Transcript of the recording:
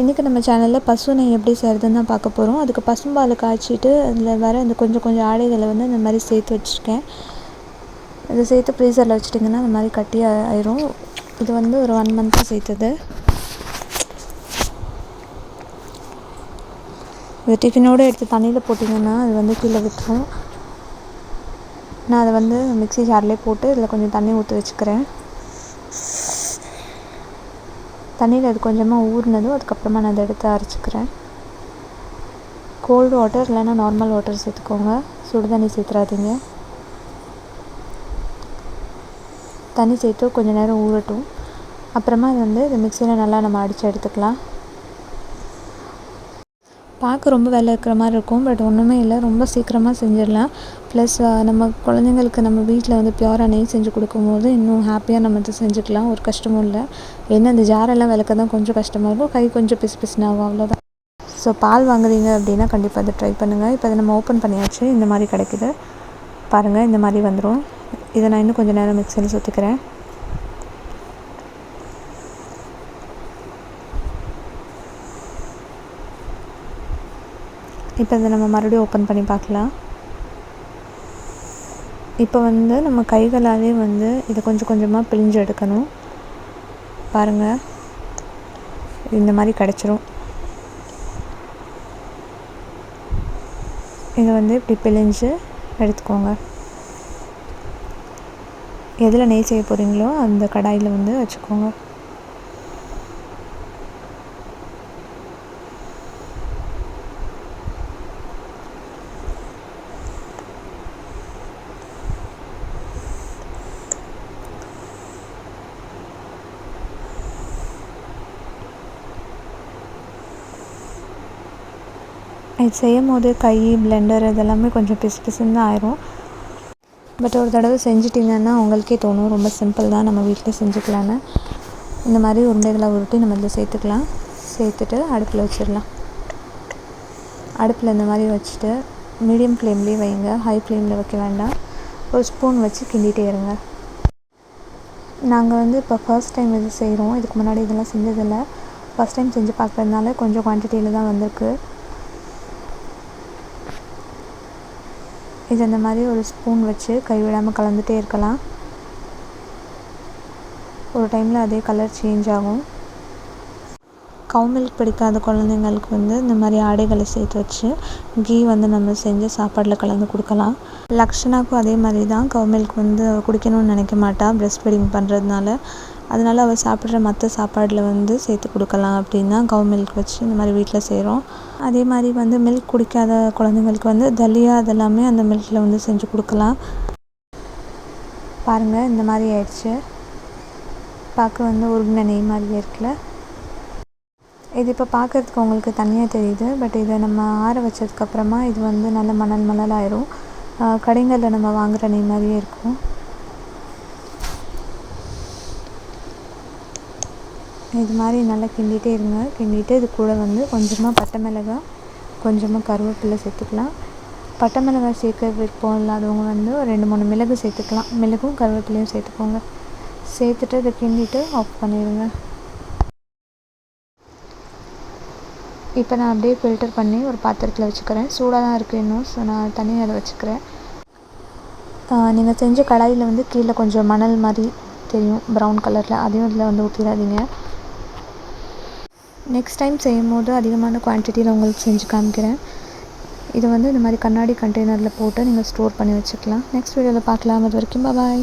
இன்றைக்கி நம்ம சேனலில் பசு நெய் எப்படி செய்கிறதுன்னு தான் பார்க்க போகிறோம் அதுக்கு பசும்பால் காய்ச்சிட்டு அதில் வர அந்த கொஞ்சம் கொஞ்சம் ஆடைகளை வந்து இந்த மாதிரி சேர்த்து வச்சுருக்கேன். இதை சேர்த்து ஃப்ரீசரில் வச்சிட்டிங்கன்னா இந்த மாதிரி கட்டி ஆயிரும். இது வந்து ஒரு ஒன் மந்த்தாக சேர்த்தது. இது டிஃபினோடு எடுத்து தண்ணியில் போட்டிங்கன்னா அது வந்து கீழே விட்டுரும். நான் அதை வந்து மிக்ஸி ஜார்லேயே போட்டு இதில் கொஞ்சம் தண்ணி ஊற்றி வச்சுக்கிறேன். தண்ணியில் அது கொஞ்சமாக ஊறினதும் அதுக்கப்புறமா நான் அதை எடுத்து அரைச்சிக்கிறேன். கோல்டு வாட்டர் இல்லைன்னா நார்மல் வாட்டர் சேர்த்துக்கோங்க. சுடு தண்ணி சேர்த்துறாதீங்க. தண்ணி சேர்த்து கொஞ்சம் நேரம் ஊறட்டும். அப்புறமா அது வந்து இந்த மிக்சியில் நல்லா நம்ம அடித்து எடுத்துக்கலாம். பார்க்க ரொம்ப வேலை இருக்கிற மாதிரி இருக்கும். பட் ஒன்றுமே இல்லை. ரொம்ப சீக்கிரமாக செஞ்சிடலாம். ப்ளஸ் நம்ம குழந்தைங்களுக்கு நம்ம வீட்டில் வந்து பியூராக நெய் செஞ்சு கொடுக்கும்போது இன்னும் ஹாப்பியாக நம்ம இதை செஞ்சுக்கலாம். ஒரு கஷ்டமும் இல்லை. என்ன இந்த ஜாரெல்லாம் விளக்க தான் கொஞ்சம் கஷ்டமாக இருக்கும். கை கொஞ்சம் பிசு பிசுனாகும் அவ்வளோதான் ஸோ பால் வாங்குறீங்க அப்படின்னா கண்டிப்பாக அதை ட்ரை பண்ணுங்கள் இப்போ அதை நம்ம ஓப்பன் பண்ணியாச்சு. இந்த மாதிரி கிடைக்குது. பாருங்கள் இந்த மாதிரி வந்துடும் இதை நான் இன்னும் கொஞ்சம் நேரம் மிக்சியில் சுற்றிக்கிறேன் இப்போ இதை நம்ம மறுபடியும் ஓப்பன் பண்ணி பார்க்கலாம். இப்போ வந்து நம்ம கைகளாலே வந்து இதை கொஞ்சம் கொஞ்சமாக பிழிஞ்சு எடுக்கணும். பாருங்கள் இந்த மாதிரி கிடச்சிரும். இதை வந்து இப்படி பிழிஞ்சு எடுத்துக்கோங்க. எதில் நெய் செய்ய போகிறீங்களோ அந்த கடாயில் வந்து வச்சுக்கோங்க. இது செய்யும் போது கை பிளெண்டர் இதெல்லாமே கொஞ்சம் பிசு பிசுன்னு தான் ஆயிரும். பட் ஒரு தடவை செஞ்சிட்டிங்கன்னா உங்களுக்கே தோணும் ரொம்ப சிம்பிள் தான் நம்ம வீட்டில் செஞ்சுக்கலான்னு இந்த மாதிரி உருண்டைகளை உருட்டி நம்ம இதில் சேர்த்துக்கலாம். சேர்த்துட்டு அடுப்பில் வச்சிடலாம். அடுப்பில் இந்த மாதிரி வச்சுட்டு மீடியம் ஃப்ளேம்லேயே வைங்க. ஹை ஃப்ளேமில் வைக்க வேண்டாம். ஒரு ஸ்பூன் வச்சு கிண்டிகிட்டே இருங்க. நாங்கள் வந்து இப்போ ஃபர்ஸ்ட் டைம் இது செய்கிறோம். இதுக்கு முன்னாடி இதெல்லாம் செஞ்சதில்லை. ஃபஸ்ட் டைம் செஞ்சு பார்க்குறதுனால கொஞ்சம் குவான்டிட்டியில் தான் வந்திருக்கு. இது இந்த மாதிரி ஒரு ஸ்பூன் வச்சு கைவிடாமல் கலந்துகிட்டே இருக்கலாம். ஒரு டைமில் அதே கலர் சேஞ்ச் ஆகும். கவு மில்க் பிடிக்காத குழந்தைங்களுக்கு வந்து இந்த மாதிரி ஆடைகளை சேர்த்து வச்சு கீ வந்து நம்ம செஞ்சு சாப்பாட்டில் கலந்து கொடுக்கலாம். லக்ஷனாக்கும் அதே மாதிரி தான். கவு மில்க் வந்து குடிக்கணும்னு நினைக்க மாட்டா. ப்ரெஸ்ட் ஃபீடிங் பண்ணுறதுனால அதனால் அவள் சாப்பிட்ற மற்ற சாப்பாடில் வந்து சேர்த்து கொடுக்கலாம் அப்படின்னு தான் கவு மில்க் வச்சு இந்த மாதிரி வீட்டில் செய்கிறோம் அதே மாதிரி வந்து மில்க் குடிக்காத குழந்தைங்களுக்கு வந்து தலியா அதெல்லாமே அந்த மில்கில் வந்து செஞ்சு கொடுக்கலாம். பாருங்கள் இந்த மாதிரி ஆயிடுச்சு. பார்க்க வந்து உருகின நெய் மாதிரி இருக்குல்ல. இது இப்போ பார்க்குறதுக்கு உங்களுக்கு தனியாக தெரியுது பட் இதை நம்ம ஆற வச்சதுக்கப்புறமா இது வந்து நல்ல மணல் மணல் ஆயிரும் கடைங்களில் நம்ம வாங்குகிற நெய் மாதிரியே இருக்கும். இது மாதிரி நல்லா கிண்டிகிட்டே இருங்க. கிண்டிகிட்டு இது கூட வந்து கொஞ்சமாக பட்டை மிளகாய் கொஞ்சமாக கருவேப்பிலை சேர்த்துக்கலாம். பட்டை மிளகாய் சேர்க்க விருப்பம் இல்லாதவங்க வந்து ரெண்டு மூணு மிளகு சேர்த்துக்கலாம். மிளகும் கருவேப்பிலையும் சேர்த்துக்கோங்க. சேர்த்துட்டு இதை கிண்டிட்டு ஆஃப் பண்ணிடுங்க. இப்போ நான் அப்படியே ஃபில்டர் பண்ணி ஒரு பாத்திரத்தில் வச்சுக்கிறேன். சூடாக தான் இருக்குது இன்னும் ஸோ நான் தனியாக அதை வச்சுக்கிறேன். நீங்கள் செஞ்ச கடாயில் வந்து கீழே கொஞ்சம் மணல் மாதிரி தெரியும் ப்ரௌன் கலரில் அதையும் இதில் வந்து ஊற்றிடாதீங்க நெக்ஸ்ட் டைம் செய்யும் போது அதிகமான குவான்டிட்டியில் உங்களுக்கு செஞ்சு காமிக்கிறேன். இது வந்து இந்த மாதிரி கண்ணாடி கண்டெய்னரில் போட்டு நீங்கள் ஸ்டோர் பண்ணி வச்சுக்கலாம். நெக்ஸ்ட் வீடியோவில் பார்க்கலாம். அது வரைக்கும் பாய்